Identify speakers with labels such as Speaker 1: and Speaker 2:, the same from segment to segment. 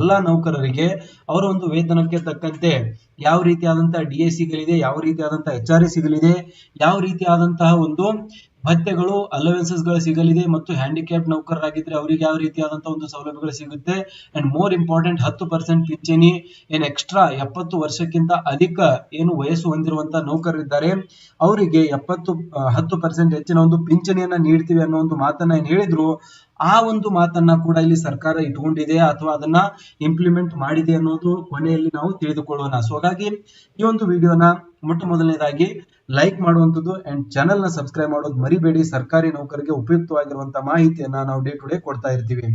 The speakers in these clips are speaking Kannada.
Speaker 1: ಎಲ್ಲಾ ನೌಕರರಿಗೆ ಅವರ ಒಂದು ವೇತನಕ್ಕೆ ತಕ್ಕಂತೆ ಯಾವ ರೀತಿಯಾದಂತಹ ಡಿ ಎ ಸಿಗಲಿದೆ ಯಾವ ರೀತಿಯಾದಂತಹ ಎಚ್ ಆರ್ ಎ ಸಿಗಲಿದೆ ಯಾವ ರೀತಿಯಾದಂತಹ ಒಂದು ಭತ್ಯೆಗಳು ಅಲವೆನ್ಸಸ್ಗಳು ಸಿಗಲಿದೆ ಮತ್ತು ಹ್ಯಾಂಡಿಕ್ಯಾಪ್ ನೌಕರರಾಗಿದ್ರೆ ಅವರಿಗೆ ಯಾವ ರೀತಿಯಾದಂತಹ ಒಂದು ಸೌಲಭ್ಯಗಳು ಸಿಗುತ್ತೆ. ಅಂಡ್ ಮೋರ್ ಇಂಪಾರ್ಟೆಂಟ್ ಹತ್ತು ಪರ್ಸೆಂಟ್ ಪಿಂಚಣಿ, ಏನ್ ಎಕ್ಸ್ಟ್ರಾ ಎಪ್ಪತ್ತು ವರ್ಷಕ್ಕಿಂತ ಅಧಿಕ ಏನು ವಯಸ್ಸು ಹೊಂದಿರುವಂತಹ ನೌಕರರಿದ್ದಾರೆ, ಅವರಿಗೆ ಎಪ್ಪತ್ತು ಹತ್ತು ಪರ್ಸೆಂಟ್ ಹೆಚ್ಚಿನ ಒಂದು ಪಿಂಚಣಿಯನ್ನ ನೀಡ್ತೀವಿ ಅನ್ನೋ ಒಂದು ಮಾತನ್ನ ಏನ್ ಹೇಳಿದ್ರು, ಆ ಒಂದು ಮಾತನ್ನ ಕೂಡ ಇಲ್ಲಿ ಸರ್ಕಾರ ಇಟ್ಕೊಂಡಿದೆ ಅಥವಾ ಅದನ್ನ ಇಂಪ್ಲಿಮೆಂಟ್ ಮಾಡಿದೆ ಅನ್ನೋದು ಕೊನೆಯಲ್ಲಿ ನಾವು ತಿಳಿದುಕೊಳ್ಳೋಣ. ಸೊ ಹಾಗಾಗಿ ಈ ಒಂದು ವಿಡಿಯೋನ ಮೊಟ್ಟ ಮೊದಲನೇದಾಗಿ ಲೈಕ್ ಮಾಡುವಂತದ್ದು ಅಂಡ್ ಚಾನೆಲ್ನ ಸಬ್ಸ್ಕ್ರೈಬ್ ಮಾಡೋದು ಮರಿಬೇಡಿ. ಸರ್ಕಾರಿ ನೌಕರಿಗೆ ಉಪಯುಕ್ತವಾಗಿರುವಂತಹ ಮಾಹಿತಿಯನ್ನ ನಾವು ಡೇ ಟು ಡೇ ಕೊಡ್ತಾ ಇರ್ತೀವಿ.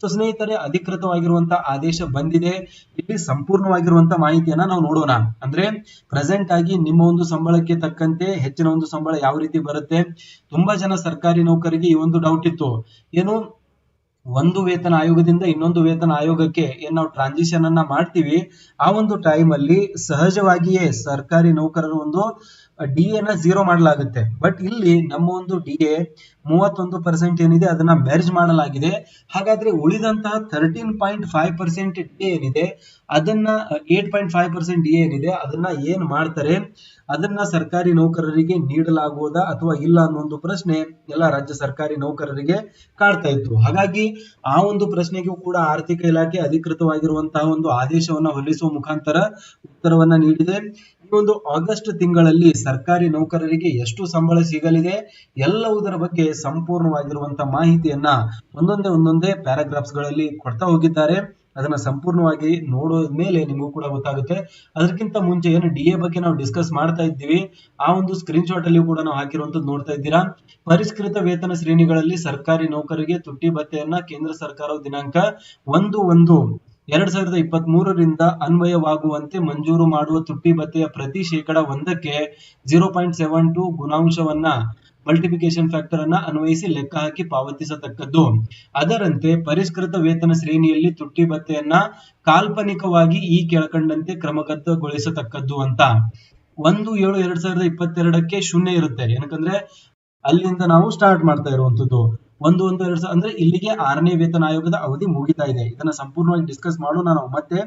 Speaker 1: ಸೊ ಸ್ನೇಹಿತರೆ ಅಧಿಕೃತವಾಗಿರುವಂತಹ ಆದೇಶ ಬಂದಿದೆ. ಇಲ್ಲಿ ಸಂಪೂರ್ಣವಾಗಿರುವಂತಹ ಮಾಹಿತಿಯನ್ನ ನಾವು ನೋಡೋಣ. ಅಂದ್ರೆ ಪ್ರೆಸೆಂಟ್ ಆಗಿ ನಿಮ್ಮ ಒಂದು ಸಂಬಳಕ್ಕೆ ತಕ್ಕಂತೆ ಹೆಚ್ಚಿನ ಒಂದು ಸಂಬಳ ಯಾವ ರೀತಿ ಬರುತ್ತೆ? ತುಂಬಾ ಜನ ಸರ್ಕಾರಿ ನೌಕರಿಗೆ ಈ ಒಂದು ಡೌಟ್ ಇತ್ತು. ಏನು? ಒಂದು ವೇತನ ಆಯೋಗದಿಂದ ಇನ್ನೊಂದು ವೇತನ ಆಯೋಗಕ್ಕೆ ಏನ್ ನಾವು ಟ್ರಾನ್ಸಿಷನ್ ಅನ್ನ ಮಾಡ್ತೀವಿ? ಆ ಒಂದು ಟೈಮ್ ಅಲ್ಲಿ ಸಹಜವಾಗಿಯೇ ಸರ್ಕಾರಿ ನೌಕರರ ಒಂದು ಡಿ ಎನ ಜೀರೋ ಮಾಡಲಾಗುತ್ತೆ. ಬಟ್ ಇಲ್ಲಿ ನಮ್ಮ ಒಂದು ಡಿ ಎ ಮೂವತ್ತೊಂದು ಪರ್ಸೆಂಟ್ ಏನಿದೆ, ಅದನ್ನ ಮೆರ್ಜ್ ಮಾಡಲಾಗಿದೆ. ಹಾಗಾದ್ರೆ ಉಳಿದಂತಹ thirteen point five percent D ಏನಿದೆ, ಅದನ್ನ eight point five percent D ಏನಿದೆ, ಅದನ್ನ ಏನ್ ಮಾಡ್ತಾರೆ? ಅದನ್ನ ಸರ್ಕಾರಿ ನೌಕರರಿಗೆ ನೀಡಲಾಗುವುದಾ ಅಥವಾ ಇಲ್ಲ ಅನ್ನೋ ಒಂದು ಪ್ರಶ್ನೆ ಎಲ್ಲ ರಾಜ್ಯ ಸರ್ಕಾರಿ ನೌಕರರಿಗೆ ಕಾಡ್ತಾ ಇತ್ತು ಹಾಗಾಗಿ ಆ ಒಂದು ಪ್ರಶ್ನೆಗೂ ಕೂಡ ಆರ್ಥಿಕ ಇಲಾಖೆ ಅಧಿಕೃತವಾಗಿರುವಂತಹ ಒಂದು ಆದೇಶವನ್ನ ಹೊಲಿಸುವ ಮುಖಾಂತರ ಉತ್ತರವನ್ನ ನೀಡಿದೆ. ಒಂದು ಆಗಸ್ಟ್ ತಿಂಗಳಲ್ಲಿ ಸರ್ಕಾರಿ ನೌಕರರಿಗೆ ಎಷ್ಟು ಸಂಬಳ ಸಿಗಲಿದೆ ಎಲ್ಲವುದರ ಬಗ್ಗೆ ಸಂಪೂರ್ಣವಾಗಿರುವಂತ ಮಾಹಿತಿಯನ್ನ ಒಂದೊಂದೇ ಒಂದೊಂದೇ ಪ್ಯಾರಾಗ್ರಾಫ್ಸ್ಗಳಲ್ಲಿ ಕೊಡ್ತಾ ಹೋಗಿದ್ದಾರೆ. ಅದನ್ನ ಸಂಪೂರ್ಣವಾಗಿ ನೋಡೋದ ಮೇಲೆ ನಿಮಗೂ ಕೂಡ ಗೊತ್ತಾಗುತ್ತೆ. ಅದಕ್ಕಿಂತ ಮುಂಚೆ ಏನು ಡಿ ಎ ಬಗ್ಗೆ ನಾವು ಡಿಸ್ಕಸ್ ಮಾಡ್ತಾ ಇದ್ದೀವಿ. ಆ ಒಂದು ಸ್ಕ್ರೀನ್ ಶಾಟ್ ಅಲ್ಲಿ ಕೂಡ ನಾವು ಹಾಕಿರುವಂತದ್ದು ನೋಡ್ತಾ ಇದ್ದೀರಾ. ಪರಿಷ್ಕೃತ ವೇತನ ಶ್ರೇಣಿಗಳಲ್ಲಿ ಸರ್ಕಾರಿ ನೌಕರರಿಗೆ ತುಟ್ಟಿ ಭತ್ಯೆಯನ್ನ ಕೇಂದ್ರ ಸರ್ಕಾರವು ದಿನಾಂಕ ಒಂದು ಒಂದು ಎರಡ್ ಸಾವಿರದ ಇಪ್ಪತ್ತ್ ಮೂರರಿಂದ ಅನ್ವಯವಾಗುವಂತೆ ಮಂಜೂರು ಮಾಡುವ ತುಟ್ಟಿ ಭತ್ಯೆಯ ಪ್ರತಿ ಶೇಕಡ ಒಂದಕ್ಕೆ ಜೀರೋ ಪಾಯಿಂಟ್ ಸೆವೆನ್ ಟು ಗುಣಾಂಶವನ್ನ ಮಲ್ಟಿಪ್ಲಿಕೇಶನ್ ಫ್ಯಾಕ್ಟರ್ ಅನ್ನ ಅನ್ವಯಿಸಿ ಲೆಕ್ಕ ಹಾಕಿ ಪಾವತಿಸತಕ್ಕದ್ದು. ಅದರಂತೆ ಪರಿಷ್ಕೃತ ವೇತನ ಶ್ರೇಣಿಯಲ್ಲಿ ತುಟ್ಟಿ ಭತ್ಯೆಯನ್ನ ಕಾಲ್ಪನಿಕವಾಗಿ ಈ ಕೆಳಕಂಡಂತೆ ಕ್ರಮಬದ್ಧಗೊಳಿಸತಕ್ಕದ್ದು ಅಂತ. ಒಂದು ಏಳು ಎರಡ್ ಸಾವಿರದ ಇಪ್ಪತ್ತೆರಡಕ್ಕೆ ಶೂನ್ಯ ಇರುತ್ತೆ. ಏನಕಂದ್ರೆ ಅಲ್ಲಿಂದ ನಾವು ಸ್ಟಾರ್ಟ್ ಮಾಡ್ತಾ ಇರುವಂತದ್ದು ಒಂದು ಒಂದು, ಎರಡ್ ಸಾವಿರ ಅಂದ್ರೆ ಇಲ್ಲಿಗೆ ಆರನೇ ವೇತನ ಆಯೋಗದ ಅವಧಿ ಮುಗಿತಾ ಇದೆ. ಇದನ್ನ ಸಂಪೂರ್ಣವಾಗಿ ಡಿಸ್ಕಸ್ ಮಾಡೋಣ ನಾವು ಮತ್ತೆ.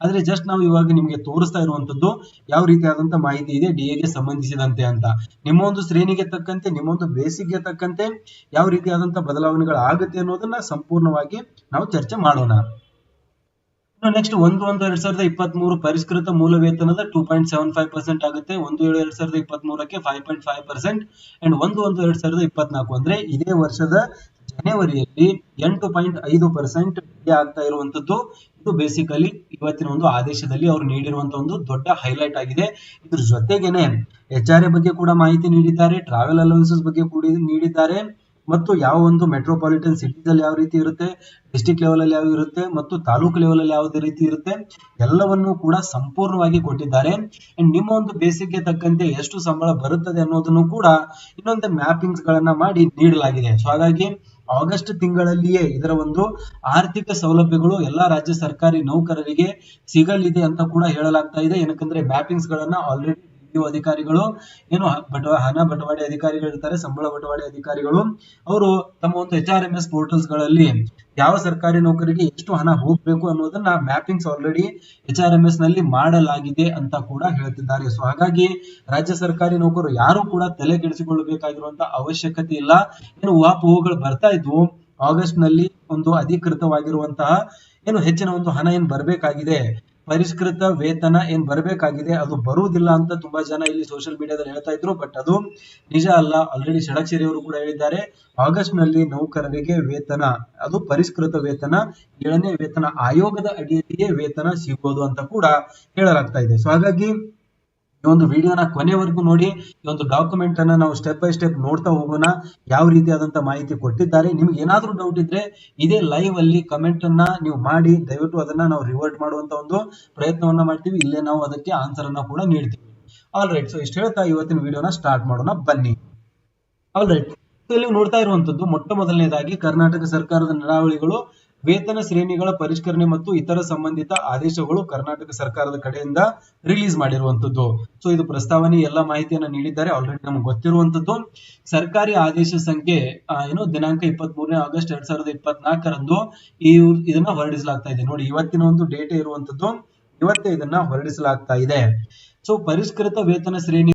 Speaker 1: ಆದ್ರೆ ಜಸ್ಟ್ ನಾವು ಇವಾಗ ನಿಮಗೆ ತೋರಿಸ್ತಾ ಇರುವಂತದ್ದು ಯಾವ ರೀತಿಯಾದಂತ ಮಾಹಿತಿ ಇದೆ ಡಿ ಎಗೆ ಸಂಬಂಧಿಸಿದಂತೆ ಅಂತ. ನಿಮ್ಮ ಒಂದು ಶ್ರೇಣಿಗೆ ತಕ್ಕಂತೆ, ನಿಮ್ಮ ಒಂದು ಬೇಸಿಗೆ ತಕ್ಕಂತೆ ಯಾವ ರೀತಿಯಾದಂತ ಬದಲಾವಣೆಗಳು ಆಗುತ್ತೆ ಅನ್ನೋದನ್ನ ಸಂಪೂರ್ಣವಾಗಿ ನಾವು ಚರ್ಚೆ ಮಾಡೋಣ. ನೆಕ್ಸ್ಟ್ ಒಂದು ಒಂದು ಎರಡ್ ಸಾವಿರದ ಇಪ್ಪತ್ತ್ ಮೂರು ಪರಿಷ್ಕೃತ ಮೂಲ ವೇತನದ two point seven five percent ಆಗುತ್ತೆ. ಒಂದು ಏಳು ಎರಡ್ ಸಾವಿರದ ಇಪ್ಪತ್ತ್ ಮೂರಕ್ಕೆ five point five percent and ಒಂದು ಒಂದು ಎರಡ್ ಸಾವಿರದ ಇಪ್ಪತ್ನಾಲ್ಕು ಅಂದ್ರೆ ಇದೇ ವರ್ಷದ ಜನವರಿಯಲ್ಲಿ ಎಂಟು ಪಾಯಿಂಟ್ ಐದು ಪರ್ಸೆಂಟ್ ಆಗ್ತಾ ಇರುವಂತದ್ದು. ಇದು ಬೇಸಿಕಲಿ ಇವತ್ತಿನ ಒಂದು ಆದೇಶದಲ್ಲಿ ಅವರು ನೀಡಿರುವಂತಹ ಒಂದು ದೊಡ್ಡ ಹೈಲೈಟ್ ಆಗಿದೆ. ಇದ್ರ ಜೊತೆಗೇನೆ ಎಚ್ ಆರ್ ಎ ಬಗ್ಗೆ ಕೂಡ ಮಾಹಿತಿ ನೀಡಿದ್ದಾರೆ. ಟ್ರಾವೆಲ್ ಅಲೌನ್ಸಸ್ ಬಗ್ಗೆ ಕೂಡ ನೀಡಿದ್ದಾರೆ. ಮತ್ತು ಯಾವ ಒಂದು ಮೆಟ್ರೋಪಾಲಿಟನ್ ಸಿಟೀಸ್ ಅಲ್ಲಿ ಯಾವ ರೀತಿ ಇರುತ್ತೆ ಡಿಸ್ಟಿಕ್ ಲೆವೆಲ್ ಅಲ್ಲಿ ಯಾವ ಇರುತ್ತೆ ಮತ್ತು ತಾಲೂಕು ಲೆವೆಲ್ ಅಲ್ಲಿ ಯಾವುದೇ ರೀತಿ ಇರುತ್ತೆ, ಎಲ್ಲವನ್ನೂ ಕೂಡ ಸಂಪೂರ್ಣವಾಗಿ ಕೊಟ್ಟಿದ್ದಾರೆ. ಅಂಡ್ ನಿಮ್ಮ ಒಂದು ಬೇಸಿಕ್ಗೆ ತಕ್ಕಂತೆ ಎಷ್ಟು ಸಂಬಳ ಬರುತ್ತದೆ ಅನ್ನೋದನ್ನು ಕೂಡ ಇನ್ನೊಂದು ಮ್ಯಾಪಿಂಗ್ಸ್ ಗಳನ್ನ ಮಾಡಿ ನೀಡಲಾಗಿದೆ. ಸೊ ಹಾಗಾಗಿ ಆಗಸ್ಟ್ ತಿಂಗಳಲ್ಲಿಯೇ ಇದರ ಒಂದು ಆರ್ಥಿಕ ಸೌಲಭ್ಯಗಳು ಎಲ್ಲಾ ರಾಜ್ಯ ಸರ್ಕಾರಿ ನೌಕರರಿಗೆ ಸಿಗಲಿದೆ ಅಂತ ಕೂಡ ಹೇಳಲಾಗ್ತಾ ಇದೆ. ಏನಕ್ಕಂದ್ರೆ ಮ್ಯಾಪಿಂಗ್ಸ್ ಗಳನ್ನ ಆಲ್ರೆಡಿ ಅಧಿಕಾರಿಗಳು, ಏನು ಬಟವಾ ಹಣ ಬಟವಾಡೆ ಅಧಿಕಾರಿಗಳು ಇರ್ತಾರೆ, ಸಂಬಳ ಬಟವಾಡೆ ಅಧಿಕಾರಿಗಳು, ಅವರು ತಮ್ಮ ಒಂದು ಎಚ್ ಆರ್ ಎಂ ಎಸ್ ಪೋರ್ಟಲ್ಸ್ಗಳಲ್ಲಿ ಯಾವ ಸರ್ಕಾರಿ ನೌಕರಿಗೆ ಎಷ್ಟು ಹಣ ಹೋಗ್ಬೇಕು ಅನ್ನೋದನ್ನ mappings already H R M ಎಸ್ನಲ್ಲಿ ಮಾಡಲಾಗಿದೆ ಅಂತ ಕೂಡ ಹೇಳ್ತಿದ್ದಾರೆ. ಸೊ ಹಾಗಾಗಿ ರಾಜ್ಯ ಸರ್ಕಾರಿ ನೌಕರು ಯಾರು ಕೂಡ ತಲೆ ಕೆಡಿಸಿಕೊಳ್ಳಬೇಕಾಗಿರುವಂತ ಅವಶ್ಯಕತೆ ಇಲ್ಲ. ಏನು ಊಹಾಪೋಹಗಳು ಬರ್ತಾ ಇದ್ವು ಆಗಸ್ಟ್ನಲ್ಲಿ ಒಂದು ಅಧಿಕೃತವಾಗಿರುವಂತಹ ಏನು ಹೆಚ್ಚಿನ ಒಂದು ಹಣ ಏನ್ ಬರ್ಬೇಕಾಗಿದೆ ಪರಿಷ್ಕೃತ ವೇತನ ಏನ್ ಬರಬೇಕಾಗಿದೆ, ಅದು ಬರುವುದಿಲ್ಲ ಅಂತ ತುಂಬಾ ಜನ ಇಲ್ಲಿ ಸೋಷಿಯಲ್ ಮೀಡಿಯಾದಲ್ಲಿ ಹೇಳ್ತಾ ಇದ್ರು ಬಟ್ ಅದು ನಿಜ ಅಲ್ಲ. ಆಲ್ರೆಡಿ ಷಡಕ್ಷರಿ ಅವರು ಕೂಡ ಹೇಳಿದ್ದಾರೆ ಆಗಸ್ಟ್ನಲ್ಲಿ ನೌಕರರಿಗೆ ವೇತನ, ಅದು ಪರಿಷ್ಕೃತ ವೇತನ, ಏಳನೇ ವೇತನ ಆಯೋಗದ ಅಡಿಯಲ್ಲಿಯೇ ವೇತನ ಸಿಗೋದು ಅಂತ ಕೂಡ ಹೇಳಲಾಗ್ತಾ ಇದೆ. ಸೊ ಹಾಗಾಗಿ ಈ ಒಂದು ವಿಡಿಯೋನ ಕೊನೆವರೆಗೂ ನೋಡಿ, ಈ ಒಂದು ಡಾಕ್ಯುಮೆಂಟ್ ಅನ್ನ ನಾವು ಸ್ಟೆಪ್ ಬೈ ಸ್ಟೆಪ್ ನೋಡ್ತಾ ಹೋಗೋಣ, ಯಾವ ರೀತಿ ಆದಂತ ಮಾಹಿತಿ ಕೊಟ್ಟಿದ್ದಾರೆ. ನಿಮ್ಗೆ ಏನಾದ್ರೂ ಡೌಟ್ ಇದ್ರೆ ಇದೇ ಲೈವ್ ಅಲ್ಲಿ ಕಮೆಂಟ್ ಅನ್ನ ನೀವು ಮಾಡಿ, ದಯವಿಟ್ಟು ಅದನ್ನ ನಾವು ರಿವರ್ಟ್ ಮಾಡುವಂತ ಒಂದು ಪ್ರಯತ್ನವನ್ನ ಮಾಡ್ತೀವಿ. ಇಲ್ಲೇ ನಾವು ಅದಕ್ಕೆ ಆನ್ಸರ್ ಅನ್ನ ಕೂಡ ನೀಡ್ತೀವಿ. ಆಲ್ ರೈಟ್ ಸೊ ಇಷ್ಟು ಹೇಳ್ತಾ ಇವತ್ತಿನ ವಿಡಿಯೋನ ಸ್ಟಾರ್ಟ್ ಮಾಡೋಣ, ಬನ್ನಿ. ಆಲ್ ರೈಟ್ ಇಲ್ಲಿ ನೋಡ್ತಾ ಇರುವಂತದ್ದು ಮೊಟ್ಟ ಮೊದಲನೇದಾಗಿ ಕರ್ನಾಟಕ ಸರ್ಕಾರದ ನಡಾವಳಿಗಳು ವೇತನ ಶ್ರೇಣಿಗಳ ಪರಿಷ್ಕರಣೆ ಮತ್ತು ಇತರ ಸಂಬಂಧಿತ ಆದೇಶಗಳು ಕರ್ನಾಟಕ ಸರ್ಕಾರದ ಕಡೆಯಿಂದ ರಿಲೀಸ್ ಮಾಡಿರುವಂತದ್ದು. ಸೊ ಇದು ಪ್ರಸ್ತಾವನೆ, ಎಲ್ಲ ಮಾಹಿತಿಯನ್ನು ನೀಡಿದ್ದಾರೆ. ಆಲ್ರೆಡಿ ನಮ್ಗೆ ಗೊತ್ತಿರುವಂತದ್ದು. ಸರ್ಕಾರಿ ಆದೇಶ ಸಂಖ್ಯೆ ಏನು, ದಿನಾಂಕ ಇಪ್ಪತ್ತ್ ಮೂರನೇ ಆಗಸ್ಟ್ ಎರಡ್ ಸಾವಿರದ ಇಪ್ಪತ್ನಾಲ್ಕರಂದು ಈ ಇದನ್ನ ಹೊರಡಿಸಲಾಗ್ತಾ ಇದೆ. ನೋಡಿ, ಇವತ್ತಿನ ಒಂದು ಡೇಟ್ ಇರುವಂತದ್ದು. ಇವತ್ತೇ ಇದನ್ನ ಹೊರಡಿಸಲಾಗ್ತಾ ಇದೆ. ಸೊ ಪರಿಷ್ಕೃತ ವೇತನ ಶ್ರೇಣಿ